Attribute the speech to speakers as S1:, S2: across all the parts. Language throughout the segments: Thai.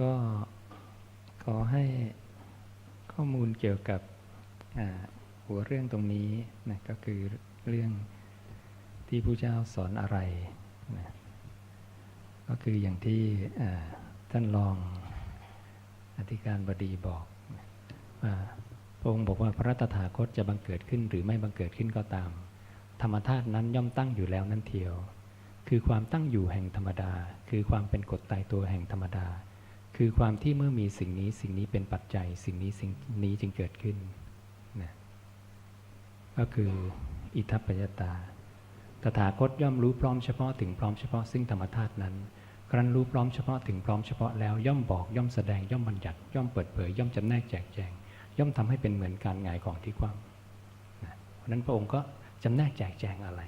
S1: ก็ขอให้ข้อมูลเกี่ยวกับหัวเรื่องตรงนี้นะก็คือเรื่องที่ผู้เจ้าสอนอะไรนะก็คืออย่างที่ท่านรองอธิการบดีบอกว่าพระองค์บอกว่าพระตถาคตจะบังเกิดขึ้นหรือไม่บังเกิดขึ้นก็ตาม ธรรมธาตุนั้นย่อมตั้งอยู่แล้วนั่นเทียว คือความตั้งอยู่แห่งธรรมดา คือความเป็นกฎตายตัวแห่งธรรมดา คือความที่เมื่อมีสิ่งนี้สิ่งนี้เป็นปัจจัย สิ่งนี้สิ่งนี้จึงเกิดขึ้นนะก็คืออิทัปปัจจตา ตถาคตย่อมรู้พร้อมเฉพาะถึงพร้อมเฉพาะซึ่งธรรมธาตุนั้น ครั้นรู้พร้อมเฉพาะถึงพร้อมเฉพาะแล้วย่อมบอกย่อมแสดงย่อมบัญญัติย่อมเปิดเผยย่อมจำแนกแจกแจง ย่อมทำให้เป็นเหมือนการหงายของที่ความนะเพราะฉะนั้นพระองค์ก็จำแนกแจกแจงอะไร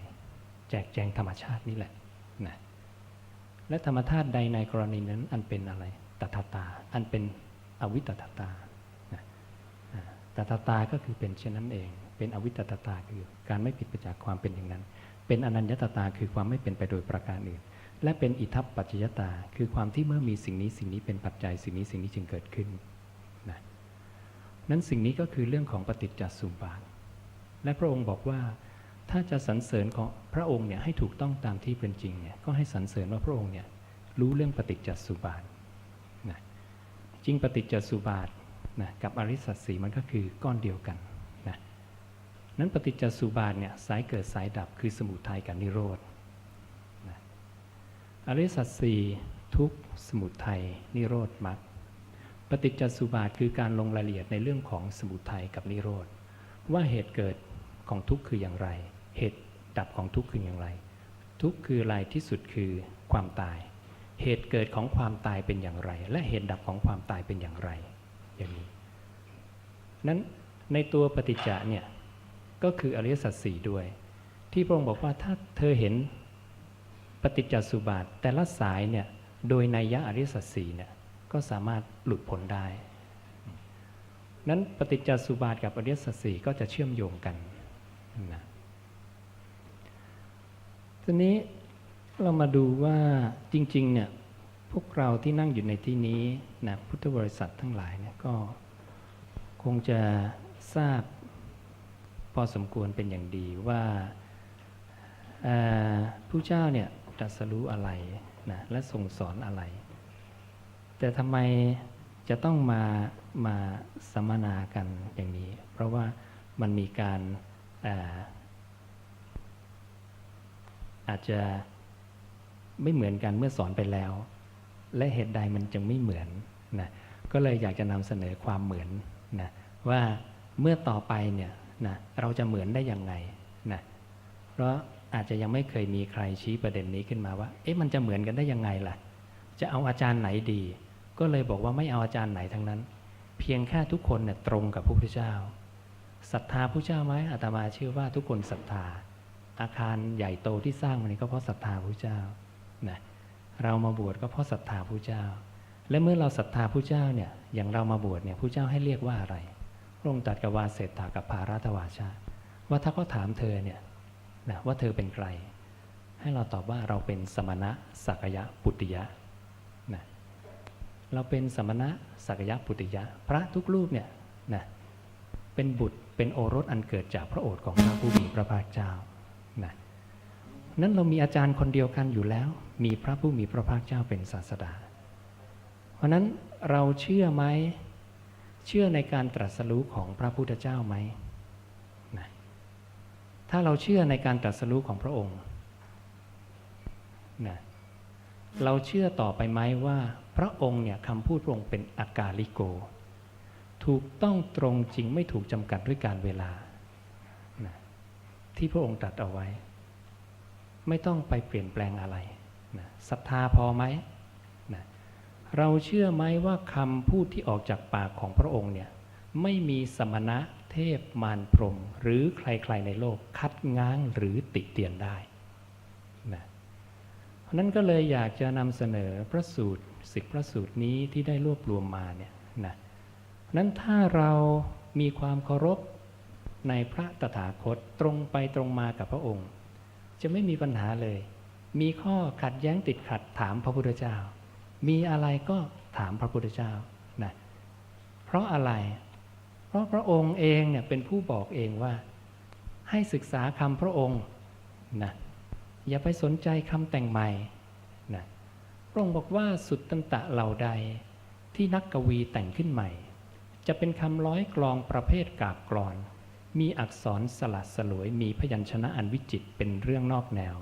S1: แจกแจงธรรมชาตินี่แหละ นะและธรรมธาตุใดในกรณีนั้นอันเป็นอะไรตถาตา อันเป็นอวิตตตานะอ่าตถาตาก็คือเป็นเช่นนั้นเอง เป็นอวิตตตาคือการไม่ผิดไปจากความเป็นอย่างนั้น เป็นอนัญญตตาคือความไม่เป็นไปโดยประการอื่น และเป็นอิทัปปัจจยตา คือความที่เมื่อมีสิ่งนี้สิ่งนี้เป็นปัจจัยสิ่งนี้สิ่งนี้จึงเกิดขึ้นนะนั้นสิ่งนี้ก็คือเรื่องของปฏิจจสมุบาท และพระองค์บอกว่า ถ้าจะสรรเสริญของพระองค์เนี่ยให้ถูกต้องตามที่เป็นจริงเนี่ยก็ให้สรรเสริญว่าพระองค์เนี่ยรู้เรื่องปฏิจจสุบาทนะจริงปฏิจจสุบาทนะกับอริสัจสีมันก็คือก้อนเดียวกันนะนั้นปฏิจจสุบาทเนี่ยสายเกิดสายดับคือสมุทัยกับนิโรธนะอริสัจสี่ทุกสมุทัยนิโรธมรรคปฏิจจสุบาทคือการลงรายละเอียดในเรื่องของสมุทัยกับนิโรธว่าเหตุเกิดของทุกข์คืออย่างไร เหตุดับของทุกข์คืออย่างไร ทุกข์คืออะไรที่สุดคือความตาย เหตุเกิดของความตายเป็นอย่างไร และเหตุดับของความตายเป็นอย่างไร อย่างนี้ นั้นในตัวปฏิจจะเนี่ยก็คืออริยสัจสี่ด้วย ที่พระองค์บอกว่าถ้าเธอเห็นปฏิจจสุบาทแต่ละสายเนี่ยโดยนัยยะอริยสัจสี่เนี่ยก็สามารถหลุดพ้นได้ นั้นปฏิจจสุบาทกับอริยสัจสี่ก็จะเชื่อมโยงกันนะ ทีนี้เรามาดูว่าจริงๆเนี่ยพวกเราที่นั่งอยู่ในที่นี้นะพุทธบริษัททั้งหลายเนี่ยก็คงจะทราบพอสมควรเป็นอย่างดีว่าผู้เจ้าเนี่ยตรัสรู้อะไรนะและทรงสอนอะไร แต่ทำไมจะต้องมามาสัมมนากันอย่างนี้ เพราะว่ามันมีการ อาจจะไม่เหมือนกันเมื่อสอนไปแล้ว และเหตุใดมันจึงไม่เหมือนนะก็เลยอยากจะนำเสนอความเหมือนนะว่าเมื่อต่อไปเนี่ยนะเราจะเหมือนได้ยังไงนะเพราะอาจจะยังไม่เคยมีใครชี้ประเด็นนี้ขึ้นมาว่า เอ๊ะมันจะเหมือนกันได้ยังไงล่ะ จะเอาอาจารย์ไหนดี ก็เลยบอกว่าไม่เอาอาจารย์ไหนทั้งนั้น เพียงแค่ทุกคนเนี่ยตรงกับพระพุทธเจ้าศรัทธาผู้เจ้าไหมอาตมาเชื่อว่าทุกคนศรัทธา อาคารใหญ่โตที่สร้างมานี้ก็เพราะศรัทธาผู้เจ้านะเรามาบวชก็เพราะศรัทธาผู้เจ้า และเมื่อเราศรัทธาผู้เจ้าเนี่ยอย่างเรามาบวชเนี่ยผู้เจ้าให้เรียกว่าอะไรพระองค์ตรัสกับวาเศรษฐากับภารัตวาชาว่าถ้าเขาถามเธอเนี่ยนะว่าเธอเป็นใคร ให้เราตอบว่าเราเป็นสมณะสักยะปุตติยะนะเราเป็นสมณะสักยะปุตติยะ พระทุกรูปเนี่ยนะเป็นบุตรเป็นโอรสอันเกิดจากพระโอษฐ์ของพระผู้มีพระภาคเจ้า นั้นเรามีอาจารย์คนเดียวกันอยู่แล้ว มีพระผู้มีพระภาคเจ้าเป็นศาสดา เพราะนั้นเราเชื่อไหมเชื่อในการตรัสรู้ของพระพุทธเจ้าไหมนะถ้าเราเชื่อในการตรัสรู้ของพระองค์นะเราเชื่อต่อไปไหมว่า พระองค์เนี่ยคำพูดพระองค์เป็นอากาลิโก ถูกต้องตรงจริงไม่ถูกจำกัดด้วยการเวลานะที่พระองค์ตรัสเอาไว้ ไม่ต้องไปเปลี่ยนแปลงอะไรนะศรัทธาพอไหมนะเราเชื่อไหมว่าคำพูดที่ออกจากปากของพระองค์เนี่ยไม่มีสมณะเทพมารพรมหรือใครๆในโลกคัดง้างหรือติเตียนได้นะเพราะนั้นก็เลยอยากจะนำเสนอพระสูตรสิบพระสูตรนี้ที่ได้รวบรวมมาเนี่ยนะนั้นถ้าเรามีความเคารพในพระตถาคตตรงไปตรงมากับพระองค์ จะไม่มีปัญหาเลย มีข้อขัดแย้งติดขัดถามพระพุทธเจ้า มีอะไรก็ถามพระพุทธเจ้านะเพราะอะไร เพราะพระองค์เองเนี่ยเป็นผู้บอกเองว่า ให้ศึกษาคำพระองค์นะอย่าไปสนใจคำแต่งใหม่นะพระองค์บอกว่าสุดตันตะเหล่าใดที่นักกวีแต่งขึ้นใหม่ จะเป็นคำร้อยกลองประเภทกาบกรอน มีอักษรสลัดสลวยมีพยัญชนะอันวิจิตรเป็นเรื่องนอกแนว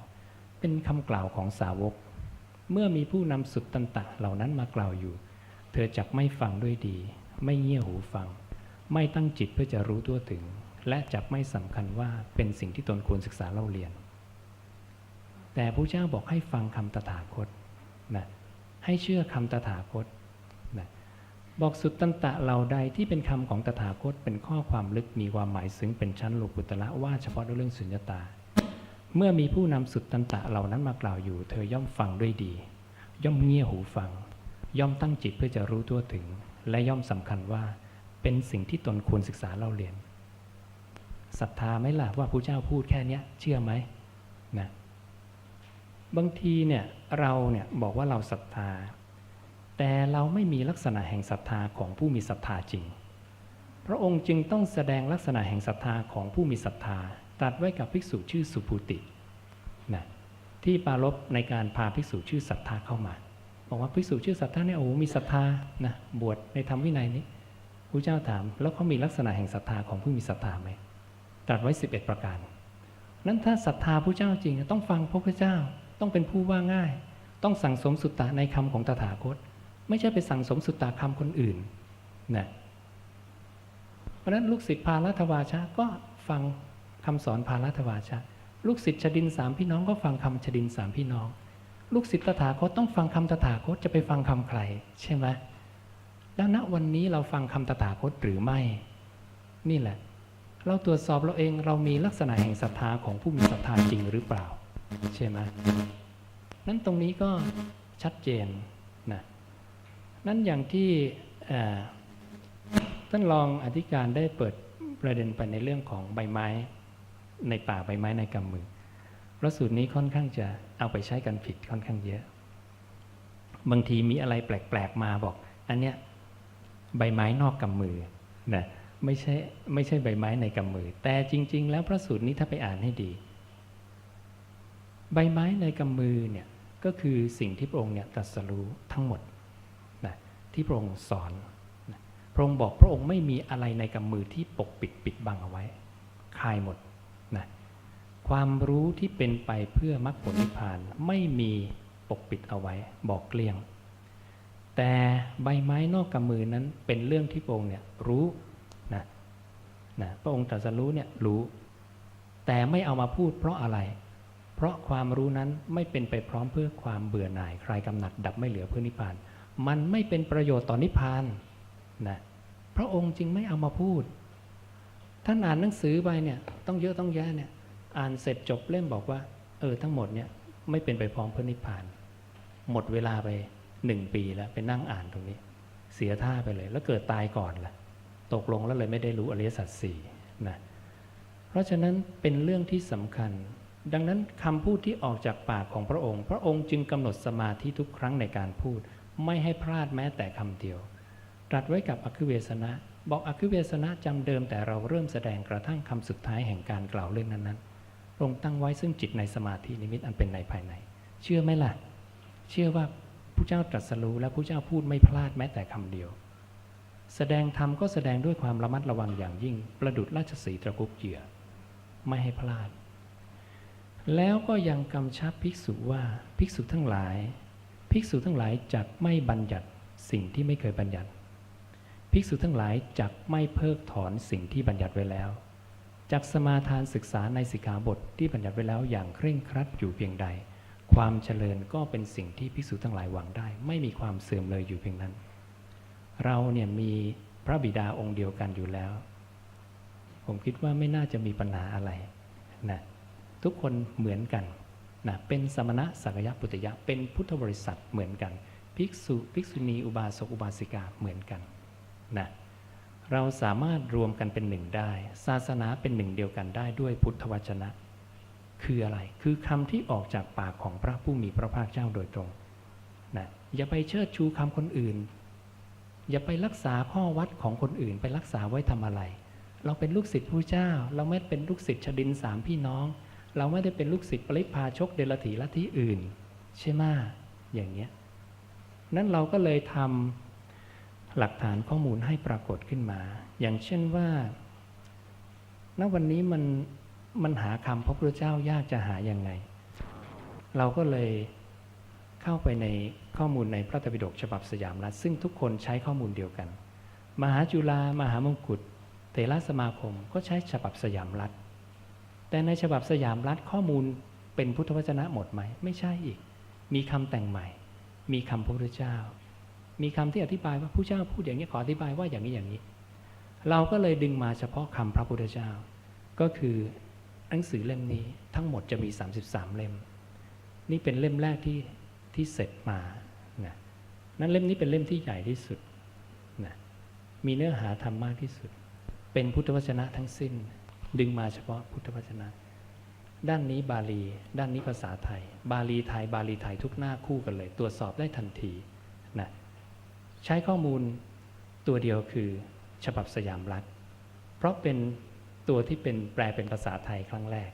S1: เป็นคำกล่าวของสาวก เมื่อมีผู้นำสุดตันตะเหล่านั้นมากล่าวอยู่ เธอจักไม่ฟังด้วยดี ไม่เงี่ยหูฟัง ไม่ตั้งจิตเพื่อจะรู้ตัวถึง และจักไม่สำคัญว่าเป็นสิ่งที่ตนควรศึกษาเล่าเรียน แต่พระเจ้าบอกให้ฟังคำตถาคตนะให้เชื่อคำตถาคต บอกสุดตันตะเหล่าใดที่เป็นคำของตถาคตเป็นข้อความลึกมีความหมายซึ้งเป็นชั้นโลกุตละว่าเฉพาะด้วยเรื่องสุญญตา เมื่อมีผู้นำสุดตันตะเหล่านั้นมากล่าวอยู่ เธอย่อมฟังด้วยดี ย่อมเงี่ยหูฟัง ย่อมตั้งจิตเพื่อจะรู้ตัวถึง และย่อมสำคัญว่าเป็นสิ่งที่ตนควรศึกษาเล่าเรียนศรัทธาไหมล่ะว่าพระเจ้าพูดแค่เนี้ยเชื่อไหมนะบางทีเนี่ยเราเนี่ยบอกว่าเราศรัทธา แต่เราไม่มีลักษณะแห่งศรัทธาของผู้มีศรัทธาจริง พระองค์จึงต้องแสดงลักษณะแห่งศรัทธาของผู้มีศรัทธาตรัสไว้กับภิกษุชื่อสุภูตินะที่ปารบในการพาภิกษุชื่อศรัทธาเข้ามา บอกว่าภิกษุชื่อศรัทธาเนี่ยโอ้มีศรัทธานะบวชในธรรมวินัยนี้พระเจ้าถามแล้วเขามีลักษณะแห่งศรัทธาของผู้มีศรัทธาไหมตรัสไว้ 11 ประการ นั้นถ้าศรัทธาพระเจ้าจริงต้องฟังพระพุทธเจ้าต้องเป็นผู้ว่าง่าย ต้องสั่งสมสุตตะในคำของตถาคต ไม่ใช่ไปสั่งสมสุตตะคำคนอื่นนะเพราะฉะนั้นลูกศิษย์พาลัทวาชะก็ฟังคำสอนพาลัทวาชะ ลูกศิษย์ชดินสามพี่น้องก็ฟังคำชดินสามพี่น้อง ลูกศิษย์ตถาคตต้องฟังคำตถาคตจะไปฟังคำใคร ใช่ไหมแล้วณวันนี้เราฟังคำตถาคตหรือไม่ นี่แหละ เราตรวจสอบเราเองเรามีลักษณะแห่งศรัทธาของผู้มีศรัทธาจริงหรือเปล่า ใช่ไหมนั้นตรงนี้ก็ชัดเจนนะ นั้นอย่างที่ท่านรองอธิการได้เปิดประเด็นไปในเรื่องของใบไม้ในป่าใบไม้ในกำมือพระสูตรนี้ค่อนข้างจะเอาไปใช้กันผิดค่อนข้างเยอะ บางทีมีอะไรแปลกๆมาบอก อันเนี้ยใบไม้นอกกำมือนะไม่ใช่ไม่ใช่ใบไม้ในกำมือ แต่จริง ๆ แล้วพระสูตรนี้ถ้าไปอ่านให้ดี ใบไม้ในกำมือเนี่ยก็คือสิ่งที่พระองค์เนี่ยตรัสรู้ทั้งหมด ที่พระองค์สอน พระองค์บอกพระองค์ไม่มีอะไรในกำมือที่ปกปิดปิดบังเอาไว้ คลายหมดนะความรู้ที่เป็นไปเพื่อมรรคผลนิพพาน ไม่มีปกปิดเอาไว้ บอกเกลี้ยง แต่ใบไม้นอกกำมือนั้นเป็นเรื่องที่พระองค์เนี่ยรู้นะนะพระองค์ตรัสรู้เนี่ยรู้แต่ไม่เอามาพูดเพราะอะไร เพราะความรู้นั้นไม่เป็นไปพร้อมเพื่อความเบื่อหน่าย ใคลายกำหนัดดับไม่เหลือเพื่อนิพพาน มันไม่เป็นประโยชน์ต่อนิพพานนะพระองค์จึงไม่เอามาพูด ท่านอ่านหนังสือไปเนี่ยต้องเยอะต้องแยะเนี่ยอ่านเสร็จจบเล่มบอกว่า เออทั้งหมดเนี่ยไม่เป็นไปพร้อมเพื่อนิพพาน หมดเวลาไปหนึ่งปีแล้วไปนั่งอ่านตรงนี้ เสียท่าไปเลย แล้วเกิดตายก่อนล่ะตกลงแล้วเลยไม่ได้รู้อริยสัจสี่นะเพราะฉะนั้นเป็นเรื่องที่สำคัญ ดังนั้นคำพูดที่ออกจากปากของพระองค์ พระองค์จึงกำหนดสมาธิทุกครั้งในการพูด ไม่ให้พลาดแม้แต่คำเดียว ตรัสไว้กับอคิเวสนะ บอกอคิเวสนะจำเดิมแต่เราเริ่มแสดงกระทั่งคำสุดท้ายแห่งการกล่าวเรื่องนั้นๆพรงตั้งไว้ซึ่งจิตในสมาธินิมิตอันเป็นในภายใน เชื่อไหมล่ะ เชื่อว่าผู้เจ้าตรัสรู้และผู้เจ้าพูดไม่พลาดแม้แต่คำเดียว แสดงธรรมก็แสดงด้วยความระมัดระวังอย่างยิ่ง ประดุดราชสีตะกุกเหยื่อ ไม่ให้พลาด แล้วก็ยังกำชับภิกษุว่าภิกษุทั้งหลาย ภิกษุทั้งหลายจักไม่บัญญัติสิ่งที่ไม่เคยบัญญัติ ภิกษุทั้งหลายจักไม่เพิกถอนสิ่งที่บัญญัติไว้แล้วจักสมาทานศึกษาในสิกขาบทที่บัญญัติไว้แล้วอย่างเคร่งครัดอยู่เพียงใด ความเจริญก็เป็นสิ่งที่ภิกษุทั้งหลายหวังได้ ไม่มีความเสื่อมเลยอยู่เพียงนั้น เราเนี่ยมีพระบิดาองค์เดียวกันอยู่แล้ว ผมคิดว่าไม่น่าจะมีปัญหาอะไรนะทุกคนเหมือนกัน นะเป็นสมณะสักยะปุตยะ เป็นพุทธบริษัทเหมือนกัน ภิกษุภิกษุณีอุบาสกอุบาสิกาเหมือนกันนะเราสามารถรวมกันเป็นหนึ่งได้ ศาสนาเป็นหนึ่งเดียวกันได้ด้วยพุทธวจนะ คืออะไรคือคำที่ออกจากปากของพระผู้มีพระภาคเจ้าโดยตรงนะอย่าไปเชิดชูคำคนอื่น อย่าไปรักษาข้อวัดของคนอื่น ไปรักษาไว้ทำอะไร เราเป็นลูกศิษย์พระเจ้า เราไม่เป็นลูกศิษย์ชดินสามพี่น้อง เราไม่ได้เป็นลูกศิษย์ปริพาชกเดลถีละที่อื่น ใช่ไหมอย่างเงี้ยนั้นเราก็เลยทำหลักฐานข้อมูลให้ปรากฏขึ้นมา อย่างเช่นว่าณวันนี้มันมันหาคำพระพุทธเจ้ายากจะหายังไง เราก็เลยเข้าไปในข้อมูลในพระไตรปิฎกฉบับสยามรัฐซึ่งทุกคนใช้ข้อมูลเดียวกัน มหาจุฬามหามงกุฎเถรสมาคมก็ใช้ฉบับสยามรัฐ แต่ในฉบับสยามรัฐข้อมูลเป็นพุทธวจนะหมดไหม ไม่ใช่อีก มีคำแต่งใหม่ มีคำพระพุทธเจ้า มีคำที่อธิบายว่าผู้เจ้าพูดอย่างนี้ขออธิบายว่าอย่างนี้อย่างนี้ เราก็เลยดึงมาเฉพาะคำพระพุทธเจ้า ก็คือหนังสือเล่มนี้ทั้งหมดจะมี 33 เล่ม นี่เป็นเล่มแรกที่ที่เสร็จมานะนั้นเล่มนี้เป็นเล่มที่ใหญ่ที่สุดนะมีเนื้อหาธรรมมากที่สุด เป็นพุทธวจนะทั้งสิ้น ดึงมาเฉพาะพุทธวจนะ ด้านนี้บาลี ด้านนี้ภาษาไทย บาลีไทย บาลีไทยทุกหน้าคู่กันเลย ตรวจสอบได้ทันทีนะใช้ข้อมูลตัวเดียวคือฉบับสยามรัฐ เพราะเป็นตัวที่เป็นแปลเป็นภาษาไทยครั้งแรก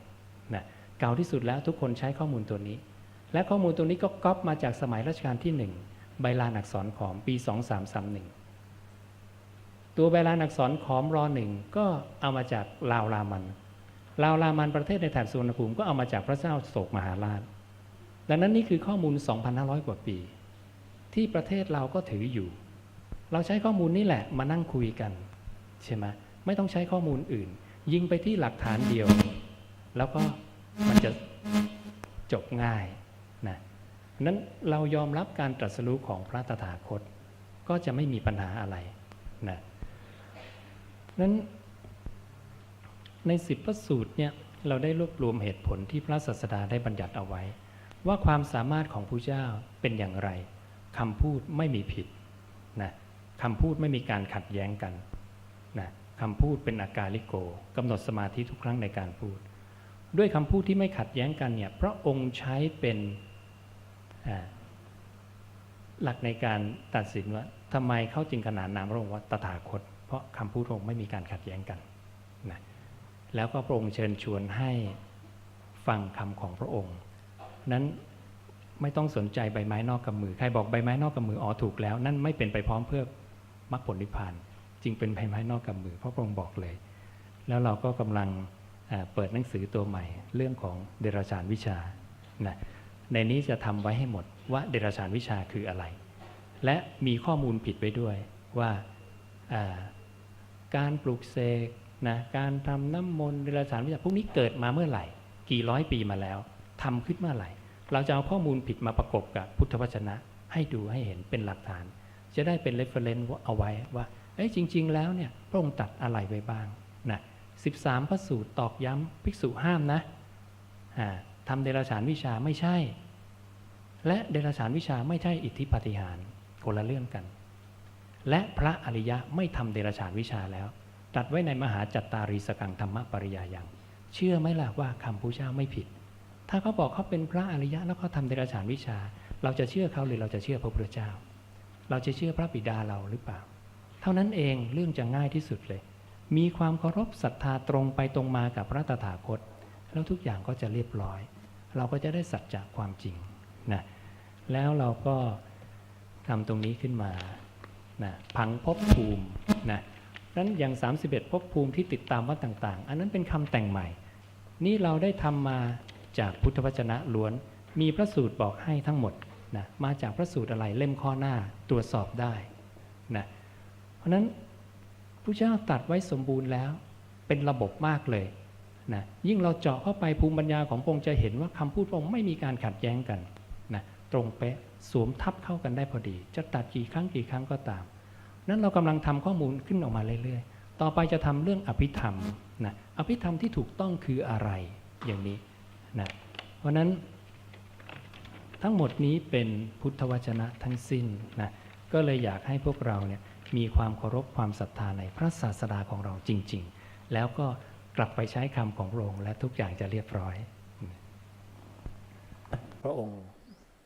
S1: นะเก่าที่สุดแล้วทุกคนใช้ข้อมูลตัวนี้ และข้อมูลตัวนี้ก็ก๊อปมาจากสมัยรัชกาลที่หนึ่งใบลานอักษรขอมปี 2331 ตัวใบลานอักษรขอมรอหนึ่งก็เอามาจากลาวรามัน ลาวรามันประเทศในแถบสุวรรณภูมิก็เอามาจากพระเจ้าโศกมหาราช ดังนั้นนี่คือข้อมูล 2,500 กว่าปี ที่ประเทศเราก็ถืออยู่ เราใช้ข้อมูลนี่แหละมานั่งคุยกันใช่ไหมไม่ต้องใช้ข้อมูลอื่น ยิงไปที่หลักฐานเดียว แล้วก็มันจะจบง่ายนะนั้นเรายอมรับการตรัสรู้ของพระตถาคต ก็จะไม่มีปัญหาอะไรนะ นั้นในสิบพระสูตรเนี่ยเราได้รวบรวมเหตุผลที่พระศาสดาได้บัญญัติเอาไว้ ว่าความสามารถของผู้เจ้าเป็นอย่างไรคำพูดไม่มีผิดนะคำพูดไม่มีการขัดแย้งกันนะคำพูดเป็นอาการลิโกกำหนดสมาธิทุกครั้งในการพูด ด้วยคำพูดที่ไม่ขัดแย้งกันเนี่ยพระองค์ใช้เป็นหลักในการตัดสินว่าทำไมเขาจึงขนานนามพระองค์ว่าตถาคต เพราะคำพูดพระองค์ไม่มีการขัดแย้งกันนะแล้วก็พระองค์เชิญชวนให้ฟังคำของพระองค์ นั้นไม่ต้องสนใจใบไม้นอกกำมือ ใครบอกใบไม้นอกกำมืออ๋อถูกแล้ว นั่นไม่เป็นไปพร้อมเพื่อมรรคผลนิพพานจึงเป็นใบไม้นอกกำมือเพราะพระองค์บอกเลย แล้วเราก็กำลังเปิดหนังสือตัวใหม่ เรื่องของเดรัจฉานวิชานะในนี้จะทำไว้ให้หมดว่าเดรัจฉานวิชาคืออะไร และมีข้อมูลผิดไว้ด้วยว่า การปลูกเสกนะการทำน้ำมนต์เดรัจฉานวิชาพวกนี้เกิดมาเมื่อไหร่ กี่ร้อยปีมาแล้วทำขึ้นเมื่อไหร่ เราจะเอาข้อมูลผิดมาประกบกับพุทธวจนะ ให้ดูให้เห็นเป็นหลักฐาน จะได้เป็นเรฟเฟรนซ์เอาไว้ว่าเอ้จริง ๆ แล้วเนี่ยพระองค์ตัดอะไรไว้บ้างนะสิบสามพระสูตรตอกย้ำภิกษุห้ามนะทำเดรัจฉานวิชาไม่ใช่ และเดรัจฉานวิชาไม่ใช่อิทธิปฏิหารคนละเรื่องกัน และพระอริยะไม่ทำเดรัจฉานวิชาแล้ว ตัดไว้ในมหาจัตตารีสกังธรรมปริยายังเชื่อไหมล่ะว่าคำพุทธเจ้าไม่ผิด ถ้าเขาบอกเขาเป็นพระอริยะแล้วเขาทำเดรัจฉานวิชา เราจะเชื่อเขาหรือเราจะเชื่อพระพุทธเจ้า เราจะเชื่อพระบิดาเราหรือเปล่า เท่านั้นเองเรื่องจะง่ายที่สุดเลย มีความเคารพศรัทธาตรงไปตรงมากับพระตถาคต แล้วทุกอย่างก็จะเรียบร้อย เราก็จะได้สัจจะความจริงนะแล้วเราก็ทำตรงนี้ขึ้นมา นะพังภพภูมินะนั้นอย่าง 31ภพภูมิที่ติดตามวัดต่าง ๆ อันนั้นเป็นคำแต่งใหม่ นี่เราได้ทำมาจากพุทธวจนะล้วน มีพระสูตรบอกให้ทั้งหมดนะมาจากพระสูตรอะไรเล่มข้อหน้าตรวจสอบได้นะเพราะนั้นพระเจ้าตัดไว้สมบูรณ์แล้วเป็นระบบมากเลยนะยิ่งเราเจาะเข้าไปภูมิปัญญาของพงค์จะเห็นว่าคำพูดพงค์ไม่มีการขัดแย้งกันนะตรงเป๊ะ สวมทับเข้ากันได้พอดี จะตัดกี่ครั้งกี่ครั้งก็ตาม นั้นเรากำลังทำข้อมูลขึ้นออกมาเรื่อยๆ ต่อไปจะทำเรื่องอภิธรรมนะอภิธรรมที่ถูกต้องคืออะไรอย่างนี้นะเพราะนั้นทั้งหมดนี้เป็นพุทธวจนะทั้งสิ้นนะก็เลยอยากให้พวกเราเนี่ยมีความเคารพความศรัทธาในพระศาสดาของเราจริง ๆ แล้วก็กลับไปใช้คำของพระองค์และทุกอย่างจะเรียบร้อย พ
S2: ระองค์